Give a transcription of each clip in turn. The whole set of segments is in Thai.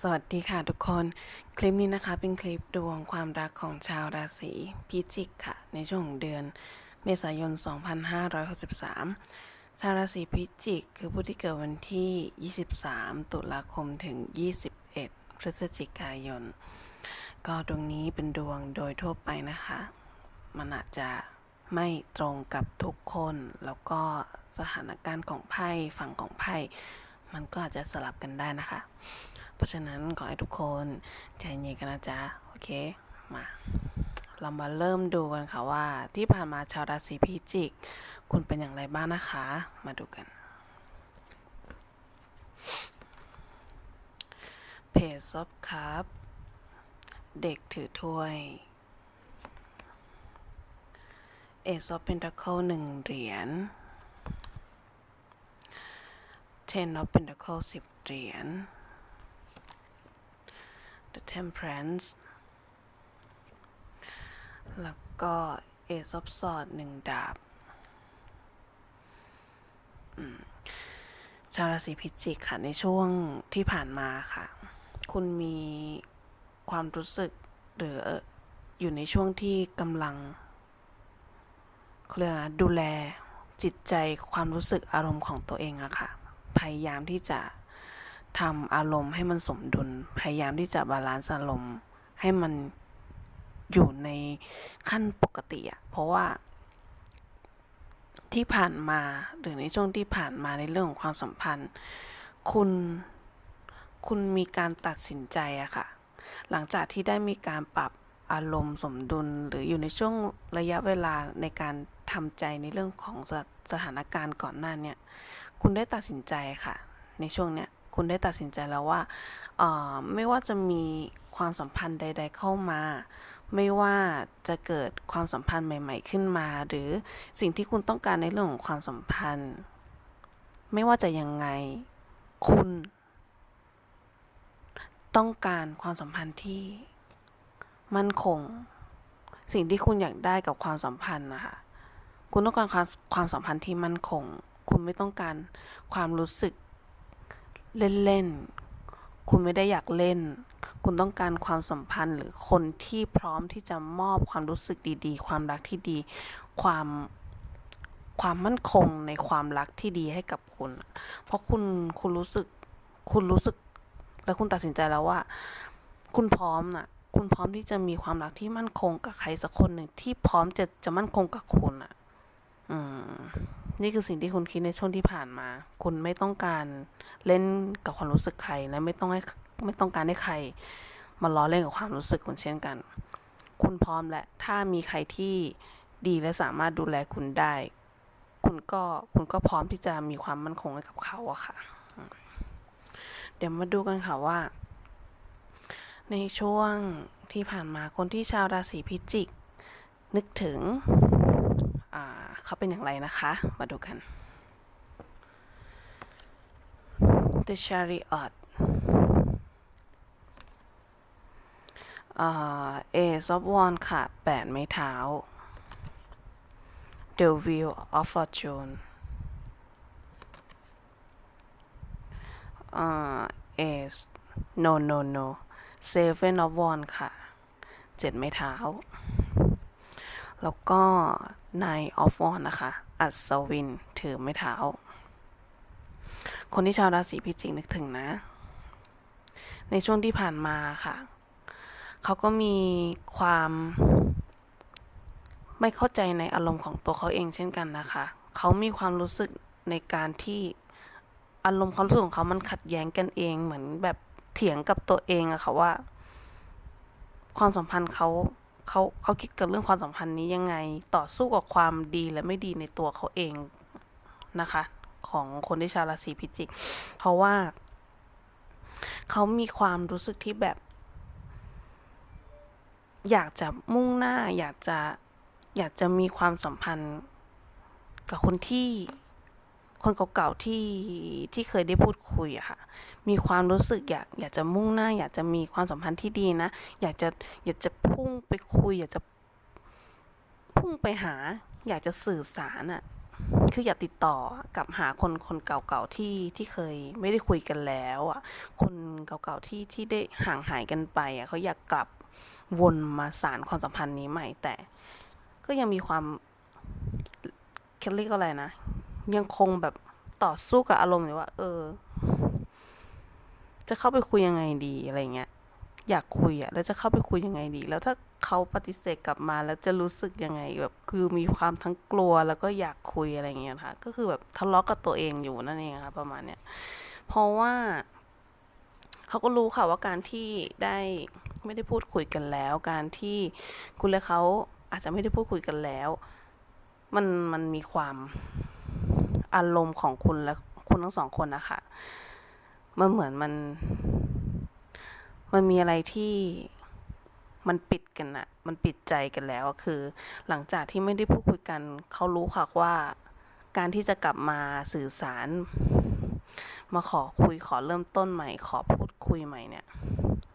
สวัสดีค่ะทุกคน คลิปนี้นะคะเป็นคลิปดวงความรักของชาวราศีพิจิกค่ะ ในช่วงเดือนเมษายน 2563 ชาวราศีพิจิก คือผู้ที่เกิดวันที่ 23 ตุลาคมถึง 21 พฤศจิกายน ก็ดวงนี้เป็นดวงโดยทั่วไปนะคะ มันอาจจะไม่ตรงกับทุกคน แล้วก็สถานการณ์ของไพ่ฝั่งของไพ่ มันก็อาจจะสลับกันได้นะคะ เพราะฉะนั้นขอให้ทุกคนใจเย็นกันนะจ๊ะ โอเค มาเรามาเริ่มดูกันค่ะว่า ที่ผ่านมาชาวราศีพิจิก คุณเป็นอย่างไรบ้างนะคะ มาดูกันเพจซอบครับ เด็กถือถ้วยเอซอฟเป็นตะเคิลหนึ่งเหรียญเทนอฟเป็นตะเคิลสิบเหรียญ The Temperance แล้วก็ Ace of Swords หนึ่งดาบชาวราศีพิจิกค่ะ ในช่วงที่ผ่านมาค่ะ คุณมีความรู้สึกหรืออยู่ในช่วงที่กำลังเขาเรียกนะดูแลจิตใจความรู้สึกอารมณ์ของตัวเองอะค่ะ พยายามที่จะ ทำอารมณ์ให้มันสมดุล พยายามที่จะบาลานซ์อารมณ์ให้มันอยู่ในขั้นปกติอะเพราะว่าที่ผ่านมาหรือในช่วงที่ผ่านมาในเรื่องของความสัมพันธ์ คุณคุณมีการตัดสินใจอะค่ะ หลังจากที่ได้มีการปรับอารมณ์สมดุลหรืออยู่ในช่วงระยะเวลาในการทำใจในเรื่องของสสถานการณ์ก่อนหน้าเนี่ยคุณได้ตัดสินใจค่ะ ในช่วงเนี้ย คุณได้ตัดสินใจแล้วว่าไม่ว่าจะมีความสัมพันธ์ใด ๆ เข้ามา ไม่ว่าจะเกิดความสัมพันธ์ใหม่ ๆ ขึ้นมา หรือสิ่งที่คุณต้องการในเรื่องของความสัมพันธ์ ไม่ว่าจะยังไงคุณ ต้องการความสัมพันธ์ที่มั่นคง สิ่งที่คุณอยากได้กับความสัมพันธ์นะคะคุณต้องการความความสัมพันธ์ที่มั่นคง คุณไม่ต้องการความรู้สึก เล่นๆ คุณไม่ได้อยากเล่น คุณต้องการความสัมพันธ์หรือคนที่พร้อมที่จะมอบความรู้สึกดีๆ ความรักที่ดี ความความมั่นคงในความรักที่ดีให้กับคุณ เพราะคุณคุณรู้สึกคุณรู้สึก และคุณตัดสินใจแล้วว่า คุณพร้อมน่ะ คุณพร้อมที่จะมีความรักที่มั่นคงกับใครสักคนหนึ่งที่พร้อมจะจะมั่นคงกับคุณอะ อืม นี่คือสิ่งที่คุณคิดในช่วงที่ผ่านมา คุณไม่ต้องการเล่นกับความรู้สึกใครและไม่ต้องให้ไม่ต้องการให้ใคร มาล้อเล่นกับความรู้สึกคุณเช่นกัน คุณพร้อมและถ้ามีใครที่ดีและสามารถดูแลคุณได้ คุณก็คุณก็พร้อมที่จะมีความมั่นคงกับเขาอะค่ะ เดี๋ยวมาดูกันค่ะว่า ในช่วงที่ผ่านมาคนที่ชาวราศีพิจิก นึกถึงอ่า เขาเป็นอย่างไรนะคะ มาดูกัน The Chariot เอซอฟวอนค่ะแปดไม้เท้า The Wheel of Fortune เอส no no no Seven of w a n d ค่ะ เจ็ดไม้เท้า แล้วก็ Nine of Wands นะคะ อัศวิน ถือไม้เท้า คนที่ชาวราศีพิจิกนึกถึงนะ ในช่วงที่ผ่านมาค่ะ เขาก็มีความไม่เข้าใจในอารมณ์ของตัวเขาเองเช่นกันนะคะ เขามีความรู้สึกในการที่อารมณ์ความรู้สึกของเขามันขัดแย้งกันเอง เหมือนแบบเถียงกับตัวเองอะค่ะว่า ความสัมพันธ์เขา เขาเขาคิดกับเรื่องความสัมพันธ์นี้ยังไง ต่อสู้กับความดีและไม่ดีในตัวเขาเองนะคะ ของคนที่ชาวราศีพิจิก เพราะว่าเขามีความรู้สึกที่แบบ อยากจะมุ่งหน้า อยากจะอยากจะมีความสัมพันธ์กับคนที่ คนเก่าๆที่ที่เคยได้พูดคุยอะค่ะ มีความรู้สึกอยากอยากจะมุ่งหน้า อยากจะมีความสัมพันธ์ที่ดีนะ อยากจะอยากจะพุ่งไปคุย อยากจะพุ่งไปหา อยากจะสื่อสารอะคืออย่าติดต่อกับหาคนคนเก่าๆที่ที่เคยไม่ได้คุยกันแล้วอะ คนเก่าๆที่ที่ได้ห่างหายกันไปอะเขาอยากกลับวนมาสารความสัมพันธ์นี้ใหม่แต่ ก็ยังมีความเขาเรียกอะไรนะ ยังคงแบบต่อสู้กับอารมณ์อยู่ว่า เออ จะเข้าไปคุยยังไงดีอะไรเงี้ย อยากคุยอะแล้วจะเข้าไปคุยยังไงดี แล้วถ้าเขาปฏิเสธกลับมาแล้วจะรู้สึกยังไง แบบคือมีความทั้งกลัวแล้วก็อยากคุยอะไรเงี้ยค่ะก็คือแบบทะเลาะกับตัวเองอยู่นั่นเองค่ะประมาณเนี้ยเพราะว่าเขาก็รู้ค่ะว่าการที่ได้ไม่ได้พูดคุยกันแล้ว การที่คุณและเขาอาจจะไม่ได้พูดคุยกันแล้ว มันมันมีความ อารมณ์ของคุณและคุณทั้งสองคนนะคะมันเหมือนมัน มันมีอะไรที่มันปิดกันอะมันปิดใจกันแล้วคือ หลังจากที่ไม่ได้พูดคุยกัน เขารู้ค่ะว่า การที่จะกลับมาสื่อสาร มาขอคุยขอเริ่มต้นใหม่ ขอพูดคุยใหม่เนี่ย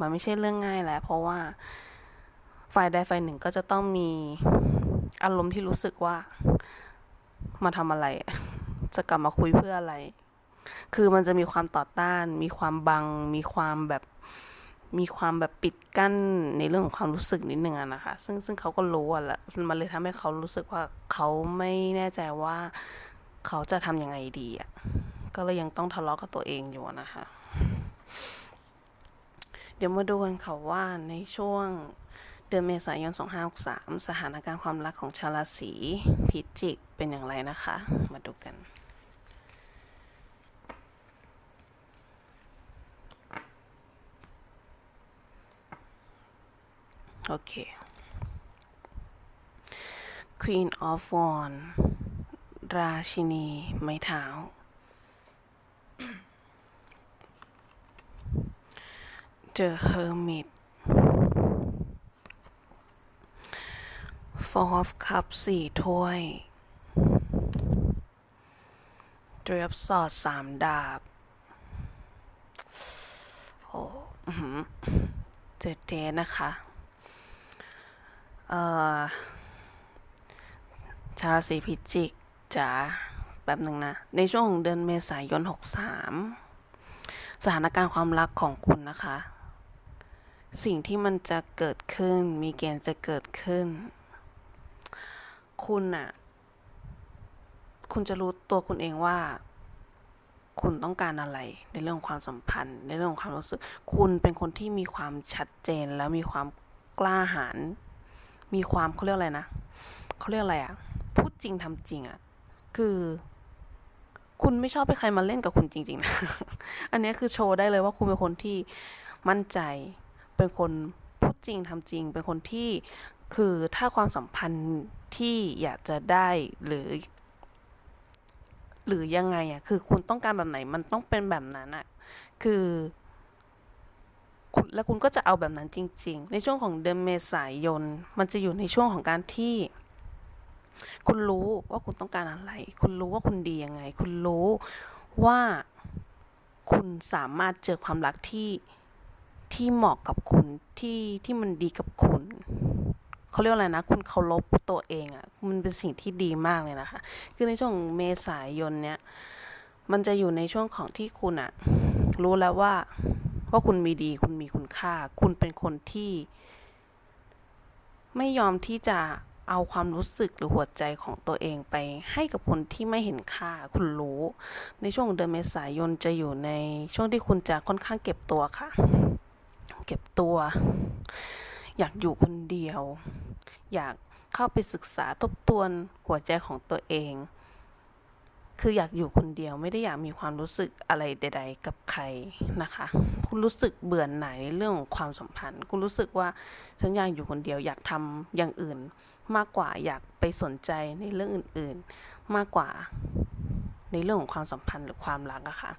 มันไม่ใช่เรื่องง่ายแล้ว เพราะว่าฝ่ายใดฝ่ายหนึ่งก็จะต้องมีอารมณ์ที่รู้สึกว่า มาทำอะไร จะกลับมาคุยเพื่ออะไร คือมันจะมีความต่อต้าน มีความบัง มีความแบบมีความแบบปิดกั้นในเรื่องของความรู้สึกนิดนึงอะนะคะ ซึ่งซึ่งเขาก็รู้อะแหละมันเลยทำให้เขารู้สึกว่าเขาไม่แน่ใจว่าเขาจะทำยังไงดีอะก็เลยยังต้องทะเลาะกับตัวเองอยู่นะคะ เดี๋ยวมาดูกันค่ะว่าในช่วงเดือนเมษายน 2563 สถานการณ์ความรักของชาวราศีพิจิกเป็นอย่างไรนะคะ มาดูกัน โอเค Queen of Wands ราชินี ไม้เท้า The Hermit Four of Cups สี่ถ้วยเดรียบสอดสามดาบ โอ้อื้อหือเจ็ดเดนะคะ ชาวราศีพิจิกจ๋าแบบหนึ่งนะ ในช่วงของเดือนเมษายน 63 สถานการณ์ความรักของคุณนะคะ สิ่งที่มันจะเกิดขึ้นมีเกณฑ์จะเกิดขึ้น คุณน่ะคุณจะรู้ตัวคุณเองว่า คุณต้องการอะไรในเรื่องความสัมพันธ์ ในเรื่องของความรู้สึก คุณเป็นคนที่มีความชัดเจนแล้วมีความกล้าหาญ มีความเขาเรียกอะไรนะเขาเรียกอะไรอะพูดจริงทำจริงอะคือ คุณไม่ชอบให้ใครมาเล่นกับคุณจริง ๆ นะ อันนี้คือโชว์ได้เลยว่าคุณเป็นคนที่มั่นใจ เป็นคนพูดจริงทำจริง เป็นคนที่คือถ้าความสัมพันธ์ที่อยากจะได้หรือ หรือยังไงอะคือคุณต้องการแบบไหน มันต้องเป็นแบบนั้นอะคือ และคุณก็จะเอาแบบนั้นจริง ๆ ในช่วงของเดือนเมษายน มันจะอยู่ในช่วงของการที่ คุณรู้ว่าคุณต้องการอะไร คุณรู้ว่าคุณดียังไง คุณรู้ว่าคุณสามารถเจอความรักที่ที่เหมาะกับคุณที่ที่มันดีกับคุณเขาเรียกอะไรนะ คุณเคารพตัวเองอะ่ะ มันเป็นสิ่งที่ดีมากเลยนะคะ คือในช่วงเมษายนเนี้ย มันจะอยู่ในช่วงของที่คุณอะรู้แล้วว่า ว่าคุณมีดี คุณมีคุณค่า คุณเป็นคนที่ ไม่ยอมที่จะเอาความรู้สึกหรือหัวใจของตัวเองไป ให้กับคนที่ไม่เห็นค่า คุณรู้ ในช่วงเดือนเมษายนจะอยู่ในช่วงที่คุณจะค่อนข้างเก็บตัวค่ะ เก็บตัว อยากอยู่คนเดียว อยากเข้าไปศึกษาทบทวนหัวใจของตัวเอง คืออยากอยู่คนเดียวไม่ได้อยากมีความรู้สึกอะไรใด ๆ กับใครนะคะคุณรู้สึกเบื่อหน่ายในเรื่องของความสัมพันธ์คุณรู้สึกว่าฉันอยากอยู่คนเดียว อยากทำอย่างอื่น มากกว่าอยากไปสนใจในเรื่องอื่น ๆ มากกว่าในเรื่องของความสัมพันธ์หรือความรักอะค่ะ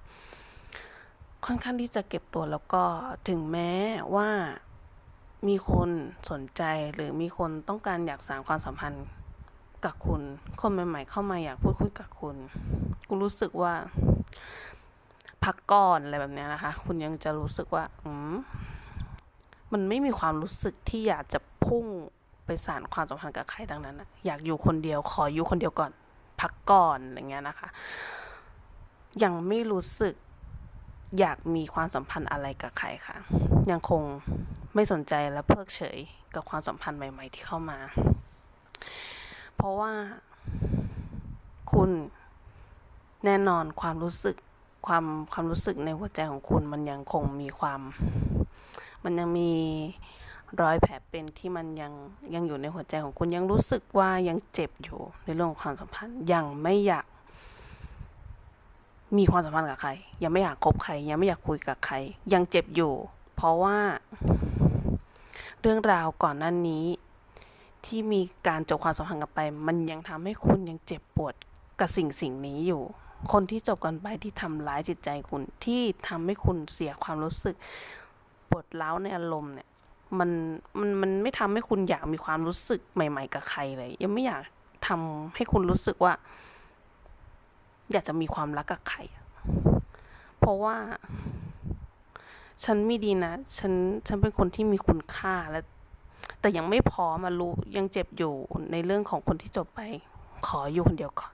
ค่อนข้างที่จะเก็บตัวแล้วก็ถึงแม้ว่ามีคนสนใจหรือมีคนต้องการอยากสานความสัมพันธ์ กับคุณ คนใหม่ ๆ เข้ามาอยากพูดคุยกับคุณคุณรู้สึกว่า พักก่อนอะไรแบบเนี้ยนะคะ คุณยังจะรู้สึกว่า อืมมันไม่มีความรู้สึกที่อยากจะพุ่งไปสานความสัมพันธ์กับใครดังนั้นอยากอยู่คนเดียว ขออยู่คนเดียวก่อน พักก่อนอะไรเงี้ยนะคะ ยังไม่รู้สึกอยากมีความสัมพันธ์อะไรกับใครค่ะ ยังคงไม่สนใจและเพิกเฉยกับความสัมพันธ์ใหม่ ๆ ที่เข้ามา เพราะว่า คุณแน่นอนความรู้สึกความความรู้สึกในหัวใจของคุณมันยังคงมีความ มันยังมีรอยแผลเป็นที่มันยังยังอยู่ในหัวใจของคุณยังรู้สึกว่ายังเจ็บอยู่ในเรื่องของความสัมพันธ์ยังไม่อยากมีความสัมพันธ์กับใคร ยังไม่อยากคบใคร ยังไม่อยากคุยกับใคร ยังเจ็บอยู่ เพราะว่า เรื่องราวก่อนหน้านี้ ที่มีการจบความสัมพันธ์กันไป มันยังทำให้คุณยังเจ็บปวดกับสิ่งสิ่งนี้อยู่ คนที่จบกันไปที่ทำร้ายจิตใจคุณที่ทำให้คุณเสียความรู้สึกปวดร้าวในอารมณ์เนี่ยมันมันมันไม่ทำให้คุณอยากมีความรู้สึกใหม่ ๆ กับใครเลย ยังไม่อยากทำให้คุณรู้สึกว่า อยากจะมีความรักกับใครเพราะว่า ฉันไม่ดีนะ ฉันฉันเป็นคนที่มีคุณค่าและ แต่ยังไม่พร้อมมารู้ยังเจ็บอยู่ในเรื่องของคนที่จบไป ขออยู่คนเดียวก่อน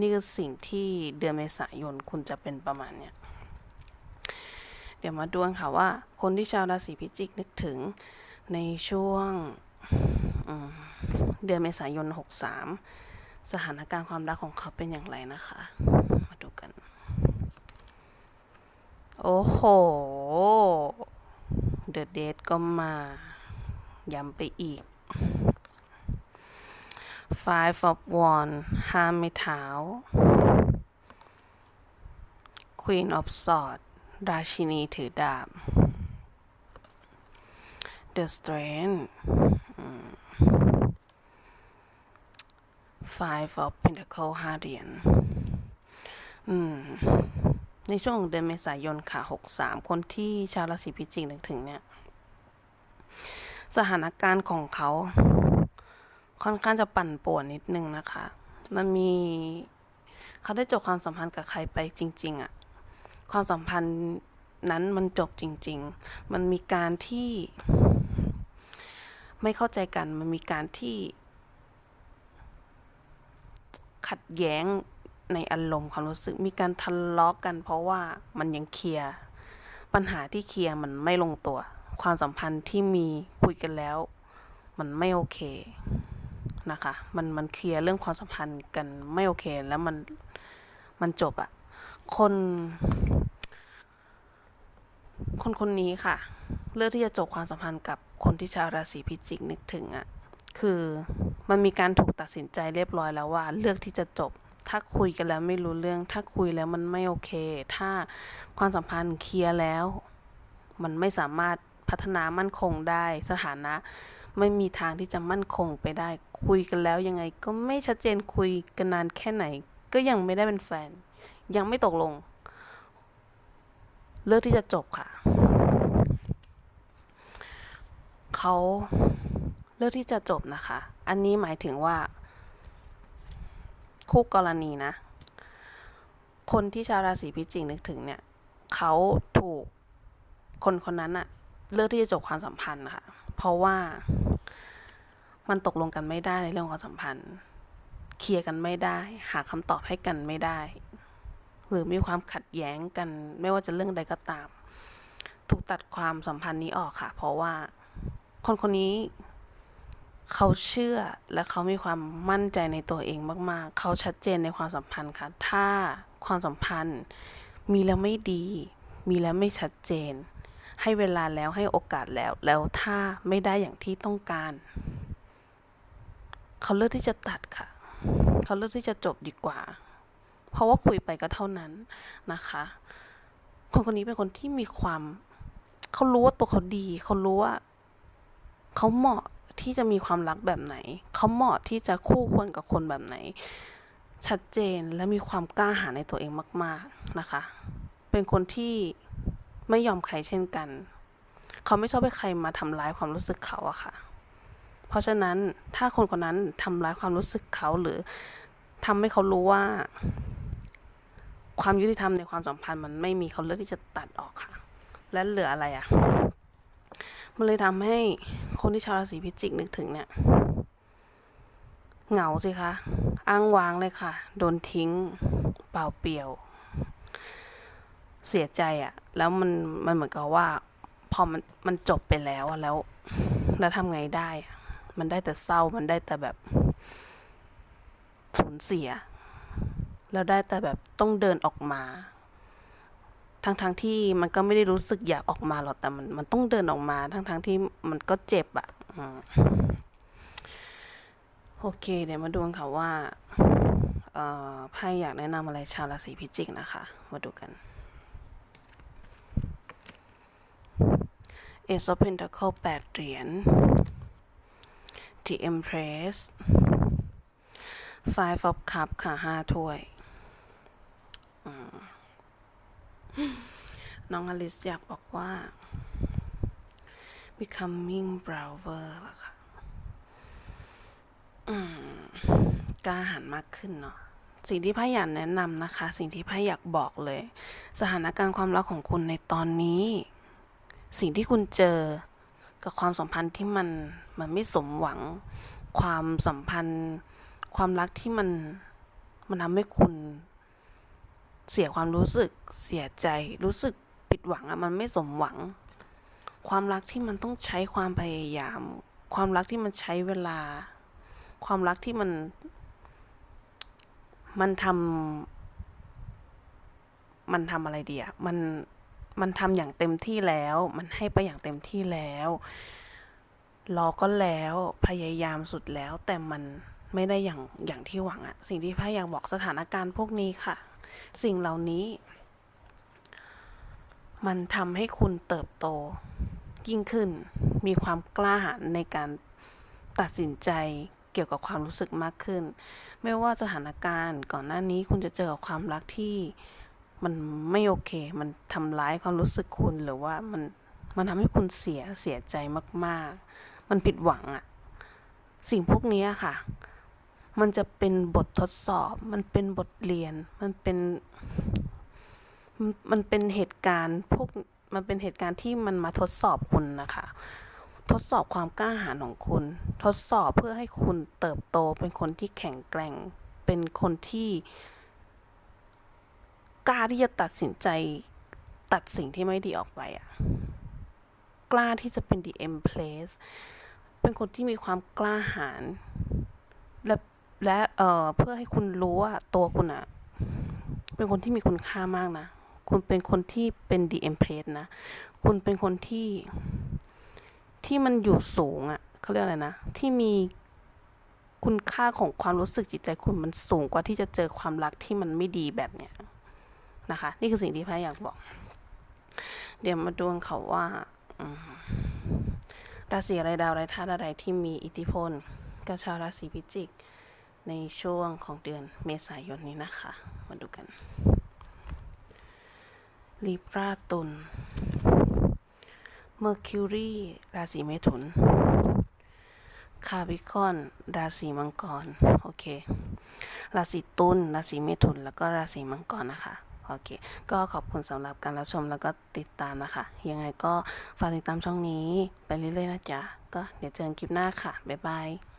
นี่คือสิ่งที่เดือนเมษายนคุณจะเป็นประมาณเนี้ยเดี๋ยวมาดูกันค่ะว่า คนที่ชาวราศีพิจิกนึกถึงในช่วงเดือนเมษายน 63 สถานการณ์ความรักของเขาเป็นอย่างไรนะคะ มาดูกัน โอ้โห เดอะเดทก็มา ย้ำไปอีก Five of Wands ห้าไม้เท้า Queen of Swords ราชินีถือดาบ The Strength Five of Pentacles ห้าเหรียญในช่วงของเดือนเมษายนค่ะ 63 คนที่ชาวราศีพิจิกนึกถึงเนี่ย สถานการณ์ของเขา ค่อนข้างจะปั่นป่วนนิดนึงนะคะ มันมีเขาได้จบความสัมพันธ์กับใครไปจริง ๆอะความสัมพันธ์นั้นมันจบจริง ๆ มันมีการที่ ไม่เข้าใจกัน มันมีการที่ ขัดแย้งในอารมณ์ความรู้สึก มีการทะเลาะกัน เพราะว่ามันยังเคลียร์ปัญหาที่เคลียร์มันไม่ลงตัว ความสัมพันธ์ที่มีคุยกันแล้ว มันไม่โอเคนะคะ มันมันเคลียร์เรื่องความสัมพันธ์กันไม่โอเคแล้วมันมันจบอะคน คนคนนี้ค่ะ เลือกที่จะจบความสัมพันธ์กับคนที่ชาวราศีพิจิกนึกถึงอะคือมันมีการถูกตัดสินใจเรียบร้อยแล้วว่า เลือกที่จะจบ ถ้าคุยกันแล้วไม่รู้เรื่อง ถ้าคุยแล้วมันไม่โอเค ถ้าความสัมพันธ์เคลียร์แล้ว มันไม่สามารถ พัฒนามั่นคงได้ สถานะไม่มีทางที่จะมั่นคงไปได้ คุยกันแล้วยังไงก็ไม่ชัดเจนคุยกันนานแค่ไหน ก็ยังไม่ได้เป็นแฟน ยังไม่ตกลง เลือกที่จะจบค่ะ เขาเลือกที่จะจบนะคะ อันนี้หมายถึงว่า คู่กรณีนะ คนที่ชาวราศีพิจิกนึกถึงเนี่ย เขาถูกคนคนนั้นอะ เลือกที่จะจบความสัมพันธ์ค่ะ เพราะว่ามันตกลงกันไม่ได้ในเรื่องความสัมพันธ์ เคลียร์กันไม่ได้ หาคำตอบให้กันไม่ได้ หรือมีความขัดแย้งกัน ไม่ว่าจะเรื่องใดก็ตาม ถูกตัดความสัมพันธ์นี้ออกค่ะ เพราะว่าคนคนนี้เขาเชื่อและเขามีความมั่นใจในตัวเองมาก ๆ เขาชัดเจนในความสัมพันธ์ค่ะ ถ้าความสัมพันธ์มีแล้วไม่ดี มีแล้วไม่ชัดเจน ให้เวลาแล้วให้โอกาสแล้ว แล้วถ้าไม่ได้อย่างที่ต้องการ เขาเลือกที่จะตัดค่ะ เขาเลือกที่จะจบดีกว่า เพราะว่าคุยไปก็เท่านั้นนะคะ คนคนนี้เป็นคนที่มีความ เขารู้ว่าตัวเขาดี เขารู้ว่า เขาเหมาะที่จะมีความรักแบบไหน เขาเหมาะที่จะคู่ควรกับคนแบบไหน ชัดเจนและมีความกล้าหาญในตัวเองมาก ๆนะคะ เป็นคนที่ ไม่ยอมใครเช่นกัน เขาไม่ชอบให้ใครมาทำร้ายความรู้สึกเขาอะค่ะ เพราะฉะนั้นถ้าคนคนนั้นทำร้ายความรู้สึกเขาหรือทำให้เขารู้ว่า ความยุติธรรมในความสัมพันธ์มันไม่มีเขาเลือกที่จะตัดออกค่ะ และเหลืออะไรอะมันเลยทำให้คนที่ชาวราศีพิจิกนึกถึงเนี่ยเหงาสิคะ อ้างว้างเลยค่ะ โดนทิ้ง เปล่าเปลี่ยว เสียใจอะแล้วมันมันเหมือนกับว่า พอมันมันจบไปแล้วอะแล้วแล้วทำไงได้อะมันได้แต่เศร้ามันได้แต่แบบสูญเสีย แล้วได้แต่แบบต้องเดินออกมาทั้งๆทที่มันก็ไม่ได้รู้สึกอยากออกมาหรอกแต่มันมันต้องเดินออกมา ทั้งๆทที่มันก็เจ็บอะอืมโอเค เดี๋ยวมาดูกันค่ะว่าไพ่อยากแนะนำอะไรชาวราศีพิจิกนะคะ มาดูกัน Ace of Pentacle แปดเหรียญ The Empress Five of Cup ค่ะห้าถ้วยน้องอลิสอยากบอกว่า becoming braver ล่ะค่ะกล้าหาญมากขึ้นเนาะสิ่งที่พ่อยากแนะนำนะคะ สิ่งที่พ่อยากบอกเลย สถานการณ์ความรักของคุณในตอนนี้ สิ่งที่คุณเจอกับความสัมพันธ์ที่มันมันไม่สมหวัง ความสัมพันธ์ ความรักที่มันมันทำให้คุณ เสียความรู้สึกเสียใจรู้สึกผิดหวังอะมันไม่สมหวัง ความรักที่มันต้องใช้ความพยายาม ความรักที่มันใช้เวลา ความรักที่มัน มันทำมันทำอะไรดีอะมัน มันทำอย่างเต็มที่แล้ว มันให้ไปอย่างเต็มที่แล้วรอก็แล้วพยายามสุดแล้ว แต่มันไม่ได้อย่างอย่างที่หวังอะสิ่งที่พายอยากบอกสถานการณ์พวกนี้ค่ะ สิ่งเหล่านี้ มันทำให้คุณเติบโต ยิ่งขึ้น มีความกล้าหาญในการตัดสินใจเกี่ยวกับความรู้สึกมากขึ้น ไม่ว่าสถานการณ์ก่อนหน้านี้คุณจะเจอกับความรักที่ มันไม่โอเค มันทำร้ายความรู้สึกคุณหรือว่ามันมันทำให้คุณเสียเสียใจมาก ๆ มันผิดหวังอะสิ่งพวกนี้ค่ะ มันจะเป็นบททดสอบ มันเป็นบทเรียน มันเป็น มันเป็นเหตุการณ์พวก มันเป็นเหตุการณ์ที่มันมาทดสอบคุณนะคะ ทดสอบความกล้าหาญของคุณ ทดสอบเพื่อให้คุณเติบโตเป็นคนที่แข็งแกร่ง เป็นคนที่ กล้าที่จะตัดสินใจตัดสิ่งที่ไม่ดีออกไปอะกล้าที่จะเป็น the em place เป็นคนที่มีความกล้าหาญและและเอ่อเพื่อให้คุณรู้ว่าตัวคุณอะเป็นคนที่มีคุณค่ามากนะ คุณเป็นคนที่เป็น the M place นะ คุณเป็นคนที่ที่มันอยู่สูงอะเขาเรียกอะไรนะ ที่มีคุณค่าของความรู้สึกจิตใจคุณมันสูงกว่าที่จะเจอความรักที่มันไม่ดีแบบเนี้ย นะคะ นี่คือสิ่งที่พายอยากบอก เดี๋ยวมาดูเขาว่าราศีอะไรดาวอะไรธาตุอะไรที่มีอิทธิพลกับชาวราศีพิจิก ในช่วงของเดือนเมษายนนี้นะคะ มาดูกันลีปราตุลเมอร์คิวรีราศีเมถุน คาบิคอน ราศีมังกร โอเค ราศีตุล ราศีเมถุน แล้วก็ราศีมังกรนะคะ โอเค ก็ขอบคุณสำหรับการรับชมแล้วก็ติดตามนะคะ ยังไงก็ฝากติดตามช่องนี้ไปเรื่อยๆนะจ๊ะ ก็เดี๋ยวเจอกันคลิปหน้าค่ะ บ๊ายบาย